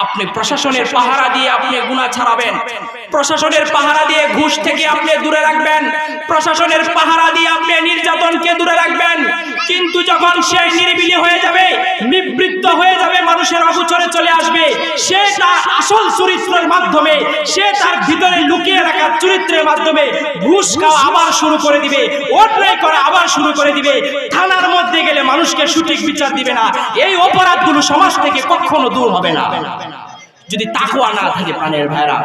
আপনি প্রশাসনের পাহারা দিয়ে আপনি গুণা ছাড়াবেন। প্রশাসনের পাহারা দিয়ে ঘুষ থেকে আপনি দূরে রাখবেন। প্রশাসনের পাহারা দিয়ে আপনি নির্যাতনকে দূরে রাখবেন। কিন্তু যখন সে নিরিবিলি হয়ে যাবে নিবৃত্ত হয়ে যাবে মানুষের অগোচরে চলে আসবে। সে তার আসল চরিত্রের মাধ্যমে, সে তার ভিতরে লুকিয়ে রাখা চরিত্রের মাধ্যমে ঘুষ খাওয়া আবার শুরু করে দিবে, অন্যায় করা আবার শুরু করে দিবে। থানার মধ্যে গেলে মানুষকে সঠিক বিচার দিবে না। এই অপরাধগুলো সমাজ থেকে কখনো দূর হবে না। যদি তাকুয়া না থাকে প্রাণের ভাইরা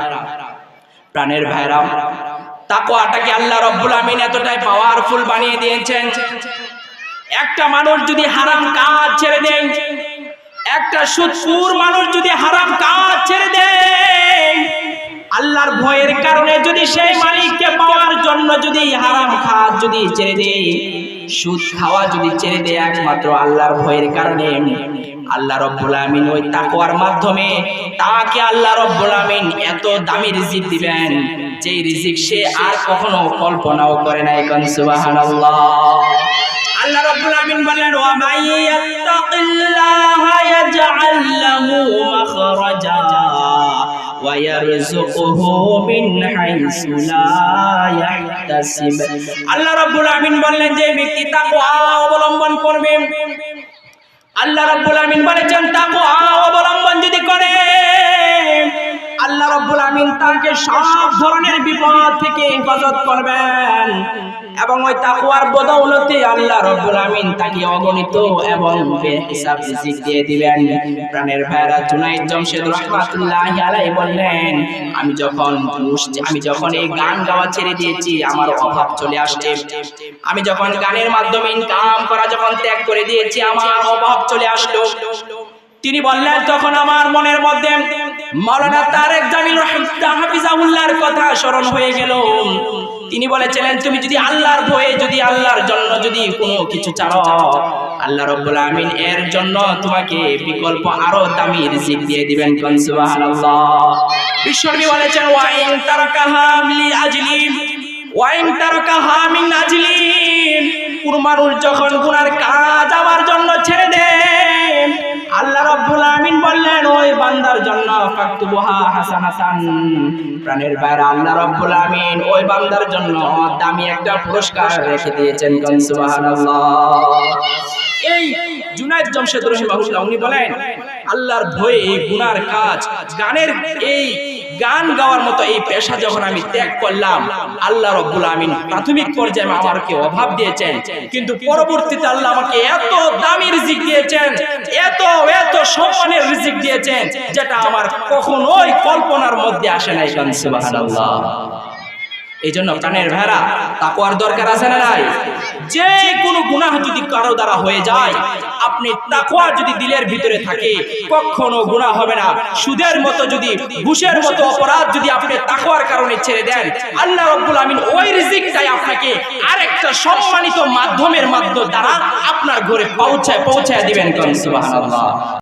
প্রাণের ভাইরা তাকুয়াটাকে আল্লাহ রব্বুল আমিন এতটাই পাওয়ারফুল বানিয়ে দিয়েছেন? একটা মানুষ যদি হারাম কাজ ছেড়ে দেয় একটা সুৎপুর মানুষ যদি হারাম কাজ ছেড়ে দেয়, আল্লাহর ভয়ের কারণে যদি সেই মালিককে পাওয়ার জন্য যদি হারাম কাজ যদি ছেড়ে দেয়, সুদ খাওয়া যদি ছেড়ে দেয় একমাত্র আল্লাহর ভয়ের কারণে, আল্লাহ রব্বুল আমিন ওই তাকওয়ার মাধ্যমে তাকে আল্লাহ রব্বুল আমিন এত দামি রিজিক দিবেন, যেই রিজিক সে আর কখনো কল্পনাও করে নাই, কোন সুবহানাল্লাহ। আল্লাহ রাব্বুল আমিন বলেন, ওয়া মান হাইসু লা আল্লাহ রাব্বুল আমিন বললেন, যে ব্যক্তি তাকওয়া অবলম্বন করবে, আল্লাহ রাব্বুল আমিন বলেছেন, তাকওয়া অবলম্বন যদি করে তাকে সব ধরনের বিপদ থেকে হেফাজত করবেন। এবং ওই তাকওয়ার বদৌলতে আল্লাহ রাব্বুল আমিন তাকে অগণিত এবং বেহিসাব রিজিক দিয়ে দিবেন। প্রাণের ভাইরা জুনাইদ জামশেদ রাহমাতুল্লাহি আলাইহি বললেন, আমি যখন আমি যখন এই গান গাওয়া ছেড়ে দিয়েছি, আমার অভাব চলে আসছে। আমি যখন গানের মাধ্যমে ইনকাম করা যখন ত্যাগ করে দিয়েছি, আমার অভাব চলে আসলো। তিনি বললেন তখন আমার মনের মধ্যে মাওলানা তারেক জামিল রহমাতুল্লাহ কথা স্মরণ হয়ে গেল, তিনি বলেছিলেন, তুমি যদি আল্লাহর ভয়ে, যদি আল্লাহর জন্য যদি কোনো কিছু চাও, আল্লাহ রাব্বুল আমিন এর জন্য তোমাকে বিকল্প আরও দামি রিজিক দিয়ে দিবেন কোন সুবহানাল্লাহ? বিশ্বনবী বলেছেন ওয়াইন তারাকাহা লি আজলি ওয়াইন তারাকাহা মিন আজলি কোন মানুষ যখন গুনার কাজ আমার জন্য ছেড়ে আল্লাহ রাব্বুল আমিন বললেন, ওই বান্দার জন্য ফাকতুবুহা হাসানাতান প্রাণের বাইরে আল্লাহ রাব্বুল আমিন ওই বান্দার জন্য দামি একটা পুরস্কার রেখে দিয়েছেন কোন সুবহানাল্লাহ। এই জুনায়েদ জামশেদ রহিমাহুল্লাহ, উনি বলেন, আল্লাহর ভয়ে এই গুনার কাজ, গানের এই গান গাওয়ার মতো এই পেশা যখন আমি ত্যাগ করলাম, আল্লাহ রব্বুল আমিন প্রাথমিক পর্যায়ে আমাকে অভাব দিয়েছেন। কিন্তু পরবর্তীতে আল্লাহ আমাকে এত দামি রিজিক দিয়েছেন এত এত সম্মানের রিজিক দিয়েছেন যেটা আমার কখনোই কল্পনার মধ্যে আসে নাই সুবহানাল্লাহ। এই জন্য প্রাণের ভেড়া তাকওয়ার দরকার আছে না নাই? যে কোনো যদি কারও দ্বারা হয়ে যায়, আপনি তাকওয়া যদি দিলের ভিতরে থাকে, কখনো হবে না। সুদের মতো যদি, ঘুষের মতো অপরাধ যদি আপনি তাকওয়ার কারণে ছেড়ে দেন, আল্লাহ রাব্বুল আমিন ওই আপনাকে আরেকটা সম্মানিত মাধ্যমের মাধ্যম দ্বারা আপনার ঘরে পৌঁছায় পৌঁছায় দিবেন।